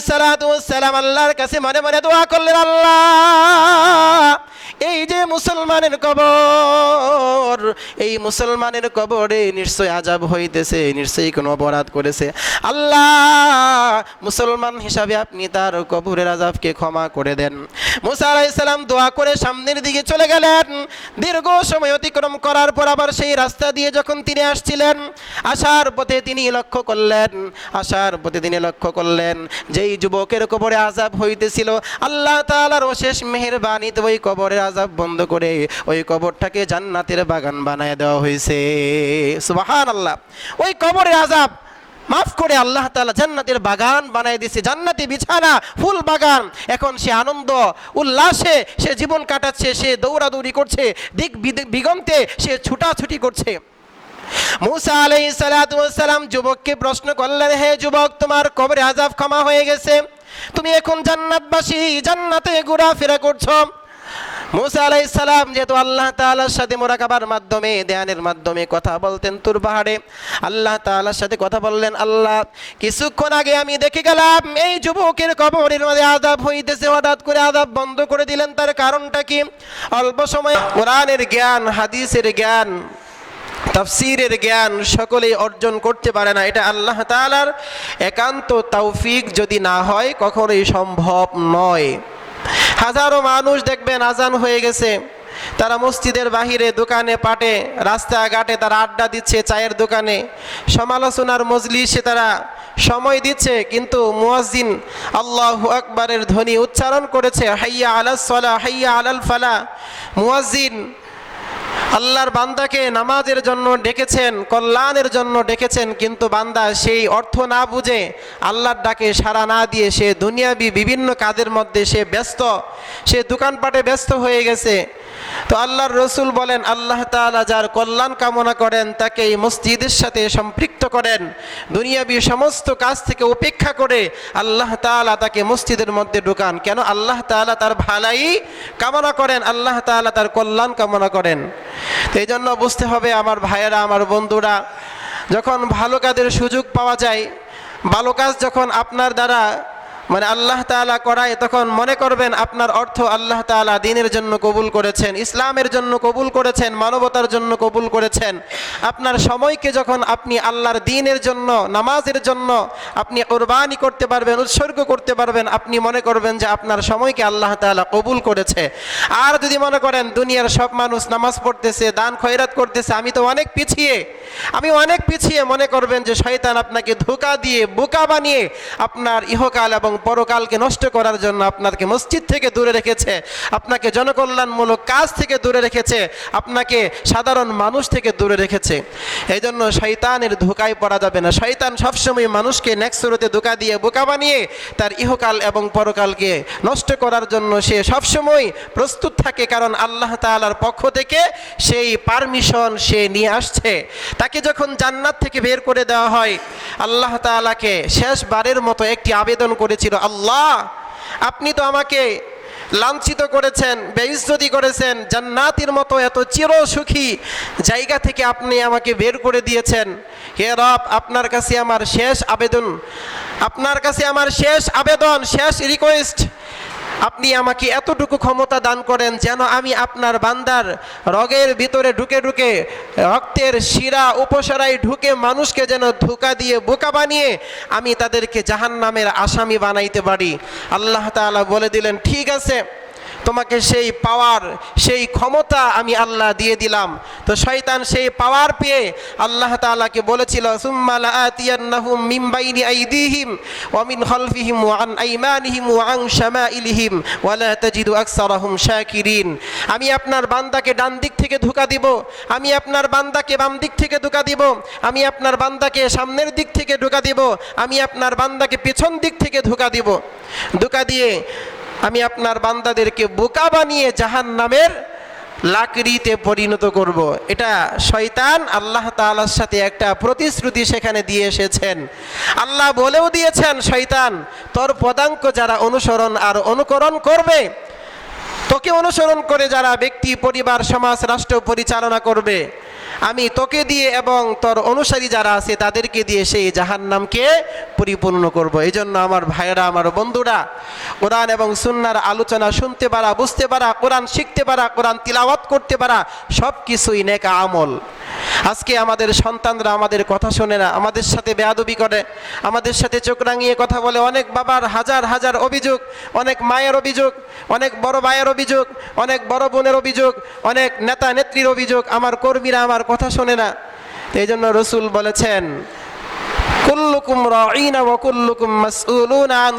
সালাম আল্লাহর কাছে মনে মনে দোয়া করলেন আল্লাহ এই যে মুসলমানের কবর, এই মুসলমানের কবরে নিশ্চয় আজাব হইতেছে, নিশ্চয়ই কোনো অপরাধ করেছে। আল্লাহ, মুসলমান হিসাবে আপনি তার কবরের আজাবকে ক্ষমা করে দেন। মুসা আলাইসালাম দোয়া করে সামনের দিকে চলে গেলেন। দীর্ঘ সময় অতিক্রম করার পর আবার সেই রাস্তা দিয়ে যখন তিনি আসছিলেন, আসার পথে তিনি লক্ষ্য করলেন, আসার পথে তিনি লক্ষ্য করলেন, যেই যুবকের কবরে আজাব হইতেছিল, আল্লাহ তাআলার অশেষ মেহেরবানিতে ওই কবরের আজাব বন্ধ করে ওই কবরটাকে জান্নাতের বাগান বানায় দেওয়া হয়েছে। সুবাহান আল্লাহ ওই কবরের আজাব মাফ করে আল্লাহ তাআলা জান্নাতের বাগান বানায় দিয়েছে। জান্নাতি বিছানা, ফুল বাগান। এখন সে আনন্দ, উল্লাসে সে জীবন কাটাচ্ছে, সে দৌড়াদৌড়ি করছে, দিক দিগন্তে সে ছুটাছুটি করছে। মুসা আলাই সালাম যুবককে প্রশ্ন করলেন, হে যুবক, তোমার কবরে আজাব ক্ষমা হয়ে গেছে? তুমি এখন জান্নাতবাসী, জান্নাতে ঘোরাফেরা করছ? মুসা আলাই সালাম যেহেতু আল্লাহ তাআলার সাথে মোরাকাবার মাধ্যমে, ধ্যানের মাধ্যমে কথা বলতেন তুর পাহাড়ে, আল্লাহ তাআলার সাথে কথা বললেন, আল্লাহ, কিছুক্ষণ আগে আমি দেখে গেলাম, এই যুবকের কবরের মধ্যে আজাব হইতেছে, হঠাৎ করে আজাব বন্ধ করে দিলেন, তার কারণটা কি? অল্প সময় কোরআনের জ্ঞান, হাদিসের জ্ঞান, তাফসিরের জ্ঞান সকলেই অর্জন করতে পারে না, এটা আল্লাহ তাআলার একান্ত তৌফিক যদি না হয়, কখনোই সম্ভব নয়। হাজারো মানুষ দেখবেন আজান হয়ে গেছে। তারা মসজিদের বাহিরে, দোকানে, পাটে, রাস্তাঘাটে তারা আড্ডা দিচ্ছে চায়ের দোকানে। সমালোচনার মজলিসে তারা সময় দিচ্ছে, কিন্তু মুয়াজিন আল্লাহ আকবরের ধ্বনি উচ্চারণ করেছে, হাইয়া আলাস হাইয়া আলাল ফালা। মুয়াজ্জিন আল্লাহর বান্দাকে নামাজের জন্য ডেকেছেন, কল্যাণের জন্য ডেকেছেন, কিন্তু বান্দা সেই অর্থ না বুঝে আল্লাহর ডাকে সাড়া না দিয়ে সে দুনিয়াবি বিভিন্ন কাজের মধ্যে সে ব্যস্ত, সে দোকানপাটে ব্যস্ত হয়ে গেছে। তো আল্লাহর রসুল বলেন, আল্লাহ তাআলা যার কল্যাণ কামনা করেন, তাকে এই মসজিদের সাথে সম্পৃক্ত করেন। দুনিয়াবি সমস্ত কাজ থেকে উপেক্ষা করে আল্লাহ তাআলা তাকে মসজিদের মধ্যে ঢুকান। কেন? আল্লাহ তাআলা তার ভালাই কামনা করেন, আল্লাহ তাআলা তার কল্যাণ কামনা করেন। তো এই জন্য বুঝতে হবে আমার ভাইয়েরা, আমার বন্ধুরা, যখন ভালো কাজের সুযোগ পাওয়া যায়, ভালো কাজ যখন আপনার দ্বারা মানে আল্লাহ তাআলা করায় তখন মনে করবেন আপনার অর্থ আল্লাহ তাআলা দিনের জন্য কবুল করেছেন, ইসলামের জন্য কবুল করেছেন, মানবতার জন্য কবুল করেছেন। আপনার সময়কে যখন আপনি আল্লাহর দিনের জন্য, নামাজের জন্য আপনি কোরবানি করতে পারবেন, উৎসর্গ করতে পারবেন, আপনি মনে করবেন যে আপনার সময়কে আল্লাহ তাআলা কবুল করেছে। আর যদি মনে করেন দুনিয়ার সব মানুষ নামাজ পড়তেছে, দান খয়রাত করতেছে, আমি তো অনেক পিছিয়ে, আমি অনেক পিছিয়ে মনে করবেন যে শয়তান আপনাকে ধোকা দিয়ে, বোকা বানিয়ে আপনার ইহকাল এবং পরকালকে নষ্ট করার জন্য আপনাকে মসজিদ থেকে দূরে রেখেছে, আপনাকে জনকল্যাণমূলক কাজ থেকে দূরে রেখেছে, আপনাকে সাধারণ মানুষ থেকে দূরে রেখেছে। এই জন্য শৈতানের ধোকায় পড়া যাবে না। শয়তান সবসময় মানুষকে নেক্সরতে ধোকা দিয়ে বোকা বানিয়ে তার ইহকাল এবং পরকালকে নষ্ট করার জন্য সে সবসময় প্রস্তুত থাকে, কারণ আল্লাহ তাআলার পক্ষ থেকে সেই পারমিশন সে নিয়ে আসছে। তাকে যখন জান্নাত থেকে বের করে দেওয়া হয়, আল্লাহ তাআলাকে শেষবারের মতো একটি আবেদন করেছিল আল্লাহ, আপনি তো আমাকে লাঞ্ছিত করেছেন বেইজ্জতি করেছেন, জান্নাতির মতো এত চির সুখী জায়গা থেকে আপনি আমাকে বের করে দিয়েছেন। হে রব, আপনার কাছে আমার শেষ আবেদন, আপনার কাছে আমার শেষ আবেদন, শেষ রিকোয়েস্ট আপনি আমাকে এতটুকু ক্ষমতা দান করেন যেন আমি আপনার বান্দার রগের ভিতরে ঢুকে ঢুকে রক্তের শিরা উপসরায় ঢুকে মানুষকে যেন ধোকা দিয়ে বোকা বানিয়ে আমি তাদেরকে জাহান নামের আসামি বানাইতে পারি। আল্লাহ তালা বলে দিলেন, ঠিক আছে তোমাকে সেই পাওয়ার, সেই ক্ষমতা আমি আল্লাহ দিয়ে দিলাম। তো শয়তান সেই পাওয়ার পেয়ে আল্লাহ তাআলাকে বলেছিল আমি আপনার বান্দাকে ডান দিক থেকে ধোকা দিব, আমি আপনার বান্দাকে বাম দিক থেকে ধোকা দিব, আমি আপনার বান্দাকে সামনের দিক থেকে ধোকা দিব, আমি আপনার বান্দাকে পেছন দিক থেকে ধোকা দিব। ধোকা দিয়ে আমি আপনার বান্দাদেরকে বোকা বানিয়ে জাহান নামের লাকড়িতে পরিণত করব। এটা শয়তান আল্লাহ তালার সাথে একটা প্রতিশ্রুতি সেখানে দিয়ে এসেছেন আল্লাহ বলেও দিয়েছেন, শয়তান, তোর পদাঙ্ক যারা অনুসরণ আর অনুকরণ করবে, তোকে অনুসরণ করে যারা ব্যক্তি, পরিবার, সমাজ, রাষ্ট্র পরিচালনা করবে আমি তোকে দিয়ে এবং তোর অনুসারী যারা আছে তাদেরকে দিয়ে সেই জাহান নামকে পরিপূর্ণ করব। এই জন্য আমার ভাইয়েরা, আমার বন্ধুরা, কোরআন এবং সুন্নার আলোচনা শুনতে পারা, বুঝতে পারা, কোরআন শিখতে পারা, কোরআন তিলাওয়াত করতে পারা সব কিছুই নেকা আমল। আজকে আমাদের সন্তানরা আমাদের কথা শোনে না, আমাদের সাথে বেয়াদবি করে, আমাদের সাথে চোখ রাঙিয়ে কথা বলে, অনেক বাবার হাজার হাজার অভিযোগ, অনেক মায়ের অভিযোগ, অনেক বড় ভাইয়ের অভিযোগ, অনেক বড় বোনের অভিযোগ, অনেক নেতা নেত্রীর অভিযোগ, আমার কর্মীরা আমার কথা শোনে না। এই জন্য রসুল বলেছেন কুল্লুকুম রাঈনা ওয়া কুল্লুকুম মাসউলুনা আন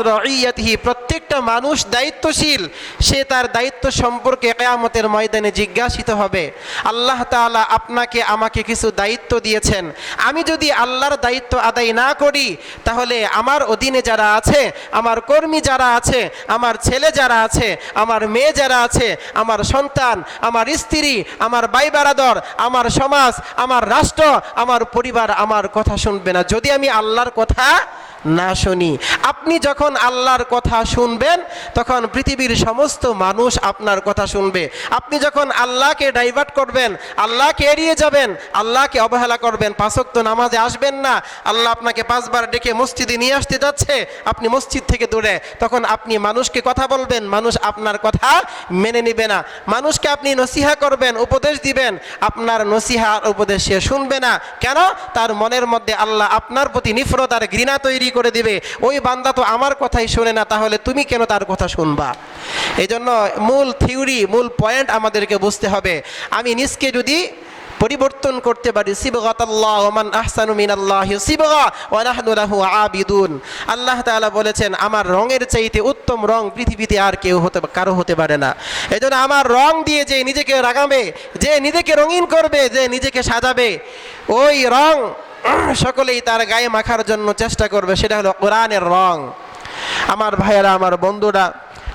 প্রত্যেকটা মানুষ দায়িত্বশীল, সে তার দায়িত্ব সম্পর্কে কিয়ামতের ময়দানে জিজ্ঞাসিত হবে। আল্লাহ তাআলা আপনাকে আমাকে কিছু দায়িত্ব দিয়েছেন। আমি যদি আল্লাহর দায়িত্ব আদায় না করি, তাহলে আমার অধীনে যারা আছে, আমার কর্মী যারা আছে, আমার ছেলে যারা আছে, আমার মেয়ে যারা আছে, আমার সন্তান, আমার স্ত্রী, আমার ভাই বারাদর আমার সমাজ, আমার রাষ্ট্র, আমার পরিবার আমার কথা শুনবে না। যদি আমি আল্লাহর কথা না শুনি। আপনি যখন আল্লাহর কথা শুনবেন, তখন পৃথিবীর সমস্ত মানুষ আপনার কথা শুনবে। আপনি যখন আল্লাহকে ডাইভার্ট করবেন, আল্লাহকে এড়িয়ে যাবেন, আল্লাহকে অবহেলা করবেন পাঁচক্ত নামাজে আসবেন না, আল্লাহ আপনাকে পাঁচবার ডেকে মসজিদে নিয়ে আসতে যাচ্ছে, আপনি মসজিদ থেকে দূরে, তখন আপনি মানুষকে কথা বলবেন, মানুষ আপনার কথা মেনে নেবে না। মানুষকে আপনি নসিহা করবেন, উপদেশ দিবেন, আপনার নসিহা উপদেশ সে শুনবে না। কেন? তার মনের মধ্যে আল্লাহ আপনার প্রতি নিফরত আর ঘৃণা তৈরি করে দিবে। ওই বান্দা তো আমার কথাই শোনে না, তাহলে তুমি কেন তার কথা শুনবা? এই জন্য মূল থিওরি, মূল পয়েন্ট আমাদেরকে বুঝতে হবে। আমি নিজকে যদি পরিবর্তন করতে পারি, সিবগাতাল্লাহ আল্লাহ তাআলা বলেছেন, আমার রঙের চাইতে উত্তম রং পৃথিবীতে আর কেউ হতে কারও হতে পারে না। এজন্য আমার রং দিয়ে যে নিজেকে রাগাবে, যে নিজেকে রঙিন করবে, যে নিজেকে সাজাবে, ওই রং সকলেই তার গায়ে মাখার জন্য চেষ্টা করবে, সেটা হলো কোরআনের রং। আমার ভাইয়েরা, আমার বন্ধুরা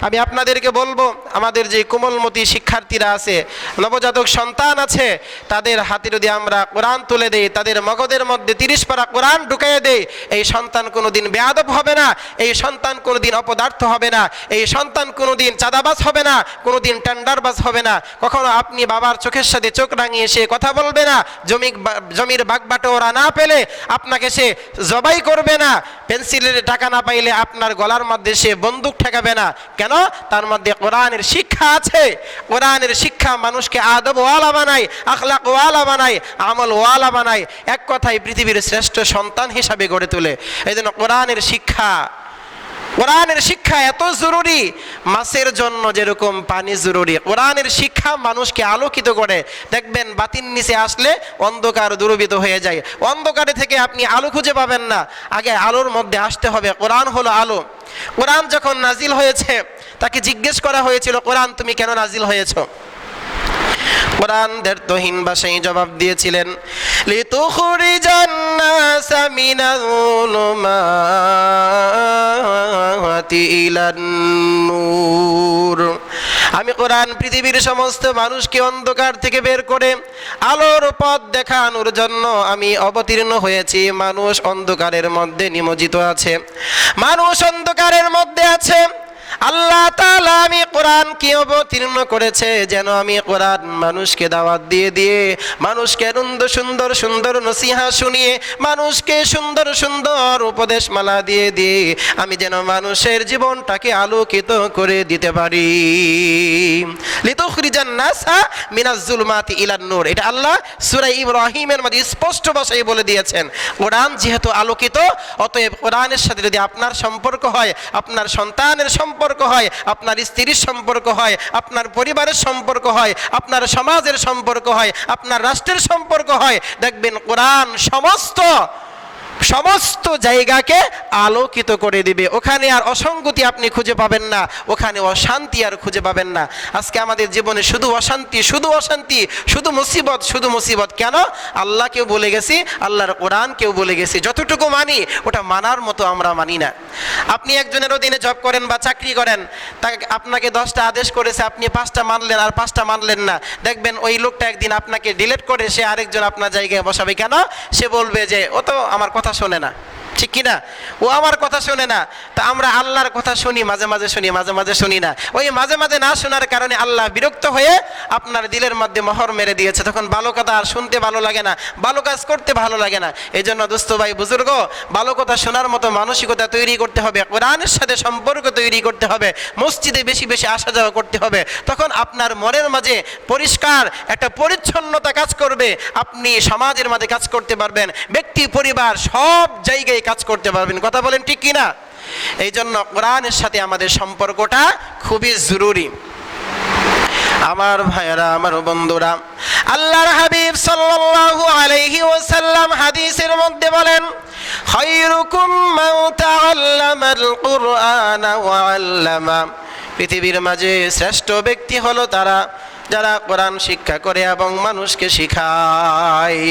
আমি আপনাদেরকে বলব, আমাদের যে কোমলমতি শিক্ষার্থীরা আছে, নবজাতক সন্তান আছে, তাদের হাতে যদি আমরা কোরআন তুলে দেই, তাদের মগদের মধ্যে তিরিশ পারা কোরআন ঢুকাইয়ে দেই, এই সন্তান কোনোদিন বেয়াদব হবে না, এই সন্তান কোনোদিন অপদার্থ হবে না, এই সন্তান কোনোদিন চাঁদাবাজ হবে না, কোনোদিন টেন্ডারবাজ হবে না, কখনো আপনি বাবার চোখের সাথে চোখ রাঙিয়ে সে কথা বলবে না, জমি জমির বাগবাটো ওরা না পেলে আপনাকে সে জবাই করবে না, পেন্সিলের টাকা না পাইলে আপনার গলার মধ্যে সে বন্দুক ঠেকাবে না কেন? তার মধ্যে কোরআনের শিক্ষা আছে। কোরআনের শিক্ষা মানুষকে আদব ওয়ালা বানায় আখলাক ওয়ালা বানায় আমল ওয়ালা বানায়। এক কথায় পৃথিবীর শ্রেষ্ঠ সন্তান হিসাবে গড়ে তোলে। এই জন্য কোরআনের শিক্ষা কোরআনের শিক্ষা এত জরুরি, মাছের জন্য যেরকম পানি জরুরি। কোরআনের শিক্ষা মানুষকে আলোকিত করে। দেখবেন বাতির নিচে আসলে অন্ধকার দূরবিত হয়ে যায়। অন্ধকারে থেকে আপনি আলো খুঁজে পাবেন না। আগে আলোর মধ্যে আসতে হবে। কোরআন হলো আলো। কোরআন যখন নাজিল হয়েছে, তাকে জিজ্ঞেস করা হয়েছিল, কোরআন, তুমি কেন নাজিল হয়েছো? কোরআনদের তহিন ভাষায় জবাব দিয়েছিলেন ইলান নূর। আমি কোরআন পৃথিবীর সমস্ত মানুষকে অন্ধকার থেকে বের করে আলোর পথ দেখানোর জন্য আমি অবতীর্ণ হয়েছি। মানুষ অন্ধকারের মধ্যে নিমজ্জিত আছে। মানুষ অন্ধকারের মধ্যে আছে। আল্লাহ তাআলা আমি কোরআন কি অবতীর্ণ করেছে, যেন আমি কোরআন মানুষকে দাওয়াত দিয়ে দিয়ে মানুষকে আনন্দ সুন্দর সুন্দর নসিহা শুনিয়ে মানুষকে সুন্দর সুন্দর উপদেশ মালা দিয়ে দিয়ে আমি যেন মানুষের জীবনটাকে আলোকিত করে দিতে পারি। মিনাজ জুলমাতি এটা আল্লাহ স্পষ্ট বলে দিয়েছেন। যেহেতু আলোকিত, অতএব কোরআনের সাথে যদি আপনার সম্পর্ক হয়, আপনার সন্তানের সম্পর্ক হয়, আপনার স্ত্রীর সম্পর্ক হয়, আপনার পরিবারের সম্পর্ক হয়, আপনার সমাজের সম্পর্ক হয়, আপনার রাষ্ট্রের সম্পর্ক হয়। দেখবেন কোরআন সমস্ত সমস্ত জায়গাকে আলোকিত করে দিবে। ওখানে আর অসঙ্গতি আপনি খুঁজে পাবেন না, ওখানে অশান্তি আর খুঁজে পাবেন না। আজকে আমাদের জীবনে শুধু অশান্তি শুধু অশান্তি, শুধু মুসিবত শুধু মুসিবত। কেন? আল্লাহকেও বলে গেছি, আল্লাহর কোরআনকেও বলে গেছি। যতটুকু মানি, ওটা মানার মতো আমরা মানি না। আপনি একজনের অধীনে জব করেন বা চাকরি করেন, তাকে আপনাকে দশটা আদেশ করেছে, আপনি পাঁচটা মানলেন আর পাঁচটা মানলেন না। দেখবেন ওই লোকটা একদিন আপনাকে ডিলেট করে, সে আরেকজন আপনার জায়গায় বসাবে। কেন? সে বলবে যে, ও তো আমার কথা শোনে না। ঠিক কিনা? ও আমার কথা শোনে না। তা আমরা আল্লাহর কথা শুনি, মাঝে মাঝে শুনি, মাঝে মাঝে শুনি না। ওই মাঝে মাঝে না শোনার কারণে আল্লাহ বিরক্ত হয়ে আপনার দিলের মধ্যে মহর মেরে দিয়েছে। তখন ভালো কথা আর শুনতে ভালো লাগে না। ভালো কাজ করতে ভালো লাগে না। এই জন্য দোস্ত ভাই, বুজুর্গ, ভালো কথা শোনার মতো মানসিকতা তৈরি করতে হবে। কোরআনের সাথে সম্পর্ক তৈরি করতে হবে। মসজিদে বেশি বেশি আসা যাওয়া করতে হবে। তখন আপনার মনের মাঝে পরিষ্কার একটা পরিচ্ছন্নতা কাজ করবে। আপনি সমাজের মাঝে কাজ করতে পারবেন। ব্যক্তি, পরিবার, সব জায়গায় কাজ করতে পারবেন। কথা বলেন ঠিক কিনা? এই জন্য কোরআনের সাথে আমাদের সম্পর্কটা খুবই জরুরি। আমার ভাইয়েরা, আমার বন্ধুরা, আল্লাহর হাবিব সাল্লাল্লাহু আলাইহি ওয়াসাল্লাম হাদিসের মধ্যে বলেন, খায়রুকুম মান তাআল্লামাল কুরআনা ওয়া আল্লামা। পৃথিবীর মাঝে শ্রেষ্ঠ ব্যক্তি হলো তারা, যারা কোরআন শিক্ষা করে এবং মানুষকে শিখায়।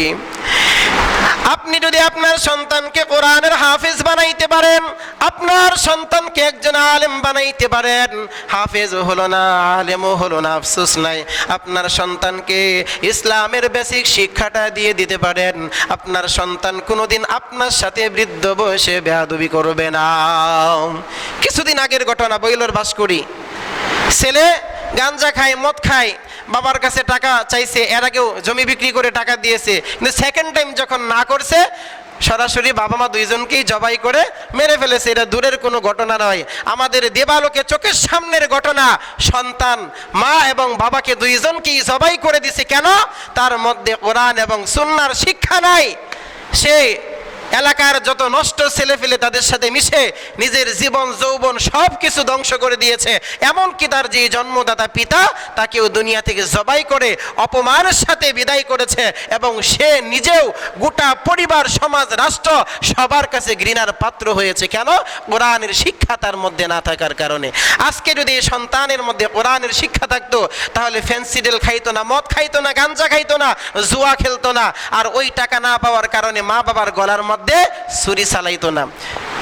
আপনি যদি আপনার সন্তানকে কোরআনের হাফেজ বানাইতে পারেন, আপনার সন্তানকে একজন আলেম বানাইতে পারেন। হাফেজও হলো না আলেমও হলো না, আফসোস নাই। আপনার সন্তানকে ইসলামের বেসিক শিক্ষাটা দিয়ে দিতে পারেন। আপনার সন্তান কোনোদিন আপনার সাথে বৃদ্ধ বয়সে বেয়াদবি করবে না। কিছুদিন আগের ঘটনা, বইলর বাস করি ছেলে গাঞ্জা খায়, মদ খায় বাবার কাছে টাকা চাইছে, এর আগেও জমি বিক্রি করে টাকা দিয়েছে। কিন্তু সেকেন্ড টাইম যখন না করছে, সরাসরি বাবা মা দুইজনকেই জবাই করে মেরে ফেলেছে। এটা দূরের কোনো ঘটনা নয়। আমাদের দেবালোকে চোখের সামনের ঘটনা, সন্তান, মা এবং বাবাকে দুইজনকেই জবাই করে দিছে কেন? তার মধ্যে কোরআন এবং সুন্নার শিক্ষা নাই। সে এলাকার যত নষ্ট ছেলে ফেলে তাদের সাথে মিশে নিজের জীবন, যৌবন সব কিছু ধ্বংস করে দিয়েছে, এমনকি তার যে জন্মদাতা পিতা, তাকেও দুনিয়া থেকে জবাই করে অপমানের সাথে বিদায় করেছে এবং সে নিজেও গোটা পরিবার, সমাজ, রাষ্ট্র সবার কাছে ঘৃণার পাত্র হয়েছে। কেন? কোরআনের শিক্ষা তার মধ্যে না থাকার কারণে। আজকে যদি এই সন্তানের মধ্যে কোরআনের শিক্ষা থাকতো, তাহলে ফেন্সিডেল খাইতো না, মদ খাইতো না, গাঞ্জা খাইতো না, জুয়া খেলতো না। আর ওই টাকা না পাওয়ার কারণে মা বাবার গলার মধ্যে ছুরি চালাইতো না।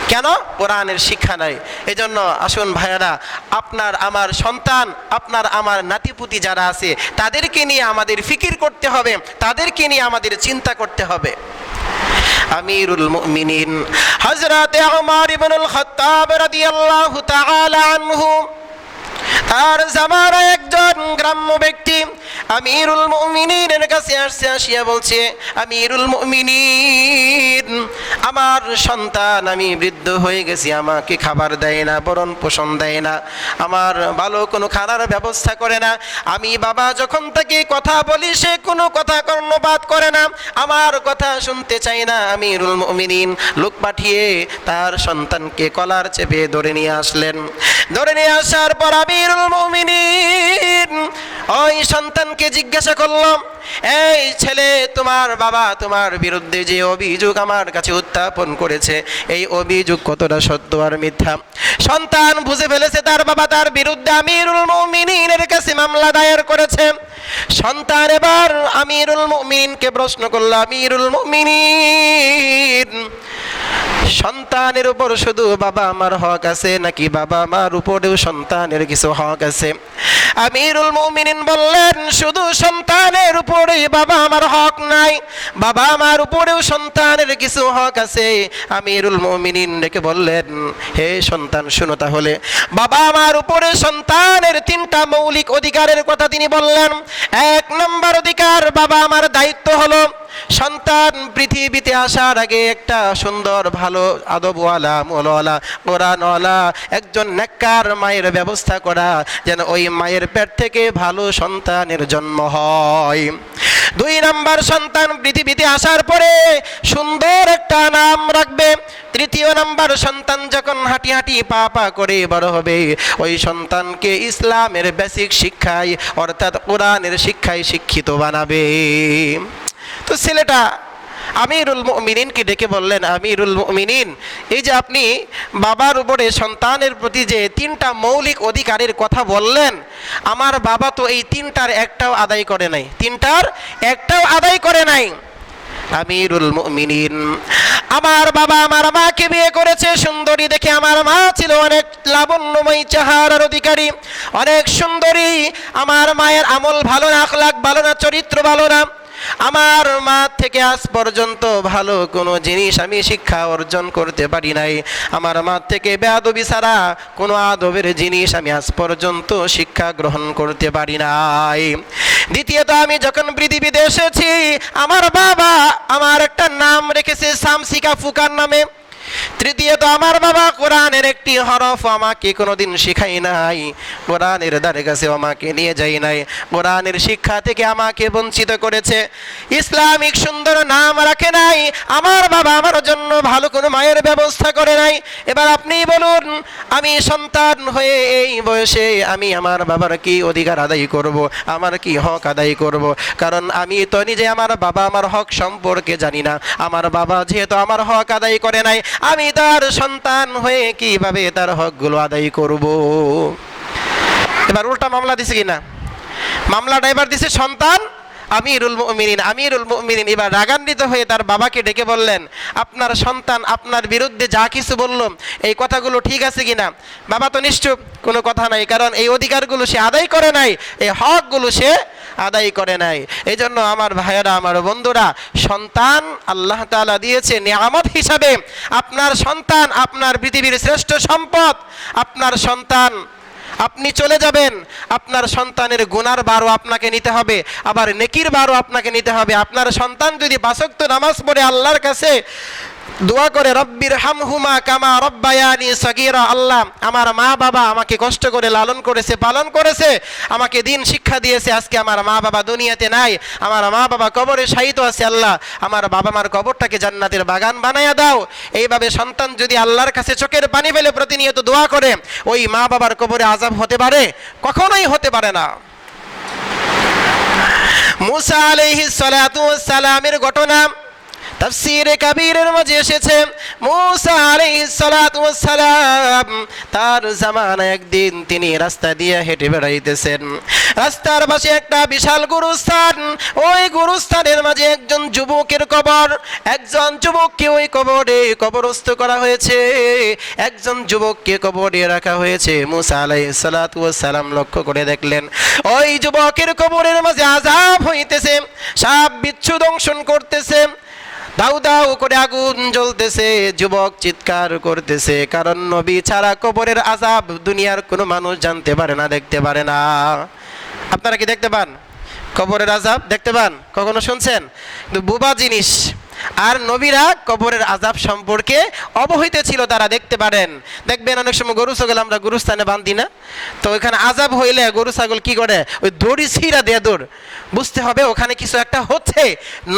কেন? কোরআনের শিক্ষা নাই। জন্য আসুন ভাইয়ারা, আপনার আমার সন্তান, আপনার আমার নাতিপুতি যারা আছে, তাদেরকে নিয়ে আমাদের ফিকির করতে হবে, তাদেরকে নিয়ে আমাদের চিন্তা করতে হবে। আমিরুল মুমিনিন, হযরতে ওমর ইবনুল খাত্তাব রাদিয়াল্লাহু তাআলা আনহু তার জামার একজন গ্রাম্য ব্যক্তি আমিরুল মুমিনিনের কাছে আসছে আসিয়া বলছে আমিরুল মুমিনিন আমার সন্তান, আমি বৃদ্ধ হয়ে গেছি, আমাকে খাবার দেয় না, বরণ পোষণ দেয় না, আমার ভালো কোনো খানার ব্যবস্থা করে না, আমি বাবা যখন তাকে কথা বলি, সে কোনো কথা কর্ণপাত করে না, আমার কথা শুনতে চাই না আমি রুল মুমিনিন, লোক পাঠিয়ে তার সন্তানকে কলার চেপে ধরে নিয়ে আসলেন। ধরে নিয়ে আসার পর আমি আমিরুল মুমিনিন ওই সন্তানকে জিজ্ঞাসা করলাম, এই ছেলে, তোমার বাবা তোমার বিরুদ্ধে যে অভিযোগ আমার কাছে উত্থাপন করেছে, এই অভিযোগ কতটা সত্য আর মিথ্যা? সন্তান বুঝে ফেলেছে, তার বাবা তার বিরুদ্ধে আমিরুল মুমিনিনের কাছে মামলা দায়ের করেছে। সন্তান এবার আমিরুল মুমিনকে প্রশ্ন করল, আমিরুল মুমিনিন, সন্তানের উপর শুধু বাবা আমার হক আছে নাকি বাবা মার উপরেও সন্তানের কিছু হক আছে? আমিরুল মুমিনিন বললেন, শুধু সন্তানের উপরে বাবা আমার হক নাই। বাবা মার উপরেও সন্তানের কিছু হক আছে। আমিরুল মুমিনিন ডেকে বললেন, হে সন্তান, শুনো তাহলে। বাবা মার উপরে সন্তানের তিনটা মৌলিক অধিকারের কথা তিনি বললেন। এক নম্বর অধিকার বাবা আমার দায়িত্ব হলো সন্তান পৃথিবীতে আসার আগে একটা সুন্দর, ভালো, আদবওয়ালা, মোলওয়ালা, কোরআনওয়ালা, একজন নেককার মায়ের ব্যবস্থা করা, যেন ওই মায়ের পেট থেকে ভালো সন্তানের জন্ম হয়। দুই নাম্বার সন্তান পৃথিবীতে আসার পরে সুন্দর একটা নাম রাখবে। তৃতীয় নাম্বার সন্তান যখন হাঁটি হাঁটি পা পা করে বড় হবে, ওই সন্তানকে ইসলামের বেসিক শিক্ষায়, অর্থাৎ কোরআনের শিক্ষায় শিক্ষিত বানাবে। তো ছেলেটা আমিরুল মুমিনিনকে ডেকে বললেন, আমিরুল মুমিনিন, এই যে আপনি বাবার উপরে সন্তানের প্রতি যে তিনটা মৌলিক অধিকারের কথা বললেন, আমার বাবা তো এই তিনটার একটাও আদায় করে নাই। তিনটার একটাও আদায় করে নাই। আমিরুল মুমিনিন, আমার বাবা আমার মাকে বিয়ে করেছে, সুন্দরী দেখে আমার মা ছিল অনেক লাবণ্যময়ী চেহারার অধিকারী, অনেক সুন্দরী। আমার মায়ের আমল ভালো না আখলাক ভালো না, চরিত্র ভালো না। আমার মা থেকে আজ পর্যন্ত ভালো কোনো জিনিস আমি শিক্ষা অর্জন করতে পারি নাই। আমার মা থেকে বেআবি ছাড়া কোনো আদবের জিনিস আমি আজ পর্যন্ত শিক্ষা গ্রহণ করতে পারি নাই। দ্বিতীয়ত, আমি যখন পৃথিবীতে এসেছি, আমার বাবা আমার একটা নাম রেখেছে সামসিকা ফুকার নামে। তৃতীয়ত, আমার বাবা কোরআনের একটি হরফ আমাকে কোনোদিন শিখাই নাই। কোরআনের দ্বারে কাছে আমাকে নিয়ে যাই নাই। কোরআনের শিক্ষা থেকে আমাকে বঞ্চিত করেছে। ইসলামিক সুন্দর নাম রাখে নাই। আমার বাবা আমার জন্য ভালো কোনো মায়ের ব্যবস্থা করে নাই। এবার আপনি বলুন, আমি সন্তান হয়ে এই বয়সে আমি আমার বাবার কি অধিকার আদায় করব? আমার কি হক আদায় করব? কারণ আমি তো নিজে আমার বাবা, আমার হক সম্পর্কে জানি না। আমার বাবা যেহেতু আমার হক আদায় করে নাই আমি তার সন্তান হয়ে কীভাবে তার হকগুলো আদায় করব? এবার উল্টা মামলা দিছে কিনা? মামলাটা এবার দিছে সন্তান আমিরুল মুমিনিন। আমিরুল মুমিনিন এবার রাগান্বিত হয়ে তার বাবাকে ডেকে বললেন, আপনার সন্তান আপনার বিরুদ্ধে যা কিছু বলল, এই কথাগুলো ঠিক আছে কিনা? বাবা তো নিশ্চুপ, কোনো কথা নাই, কারণ এই অধিকারগুলো সে আদায় করে নাই, এই হকগুলো সে আদায় করে নাই এই জন্য আমার ভাইয়েরা, আমার বন্ধুরা, সন্তান আল্লাহ তাআলা দিয়েছে নিয়ামত হিসাবে। আপনার সন্তান আপনার পৃথিবীর শ্রেষ্ঠ সম্পদ। আপনার সন্তান, আপনি চলে যাবেন। আপনার সন্তানের গুনার বারও আপনাকে নিতে হবে। আবার নেকির বারও আপনাকে নিতে হবে। আপনার সন্তান যদি বাসক্ত নামাজ পড়ে আল্লাহর কাছে দোয়া করে, রব্বির হামহুমা কামা রব্বায়ানি সগীরা। আল্লাহ আমার মা বাবা আমাকে কষ্ট করে লালন করেছে, পালন করেছে, আমাকে দিন শিক্ষা দিয়েছে। আজকে আমার মা বাবা দুনিয়াতে নাই, আমার মা বাবা কবরে শায়িত আছে আল্লাহ। আমার বাবা মার কবরটাকে জান্নাতের বাগান বানায়া দাও। এইভাবে সন্তান যদি আল্লাহর কাছে চোখের পানি ফেলে প্রতিনিয়ত দোয়া করে, ওই মা বাবার কবরে আজাব হতে পারে? কখনোই হতে পারে না। মুসা ওয়াস সালামের ঘটনা তাফসীরে কাবীরের মাঝে এসেছে মুসা আলাইহিস সালাতু ওয়াস সালাম। তার জামানায় একদিন তিনি রাস্তা দিয়ে হেঁটে বেড়াইতেছেন। রাস্তার পাশে একটা বিশাল গুরুস্থান। ওই গুরুস্থানের মাঝে একজন যুবকের কবর। একজন যুবককে ওই কবরে কবরস্থ করা হয়েছে। একজন যুবককে কবরে রাখা হয়েছে। মুসা সালাম লক্ষ্য করে দেখলেন, ওই যুবকের কবরের মাঝে আযাব হইতেছে। সাপ বিচ্ছু দংশন করতেছে। দাউ দাউ করে আগুন জ্বলতেছে, যুবক চিৎকার করতেছে, কারণ নবী ছাড়া কবরের আজাব দুনিয়ার কোনো মানুষ জানতে পারে না, দেখতে পারে না। আপনারা কি দেখতে পান? কবরের আজাব দেখতে পান? কখনো শুনছেন? কিন্তু বুবা জিনিস আর নবীরা কবরের আজাব সম্পর্কে অবহিত ছিল, তারা দেখতে পারেন। দেখবেন অনেক সময় গরু ছাগল আমরা গুরুস্থানে বান্ধি না। তো ওইখানে আজাব হইলে গরু ছাগল কি করে? ওই দড়ি ছিঁড়া দেয় দৌড়। বুঝতে হবে ওখানে কিছু একটা হচ্ছে।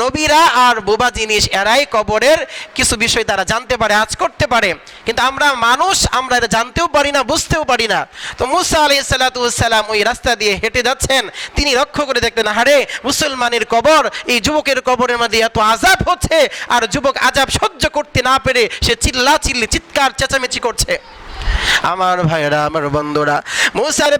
নবীরা আর বোবা জিনিস, এরাই কবরের কিছু বিষয় তারা জানতে পারে আজ করতে পারে। কিন্তু আমরা মানুষ, আমরা এটা জানতেও পারি না, বুঝতেও পারি না। তো মুসা আলি সাল্লাতুসাল্লাম ওই রাস্তা দিয়ে হেঁটে যাচ্ছেন। তিনি লক্ষ্য করে দেখলেন হারে মুসলমানের কবর, এই যুবকের কবরের মধ্যে এত আজাব হচ্ছে। আর যুবক আজাব সহ্য করতে না পেরে সে চিল্লা চিল্লি চিৎকার, চেঁচামেচি করছে। আমার ভাইরা আমার বন্ধুরা, মুসার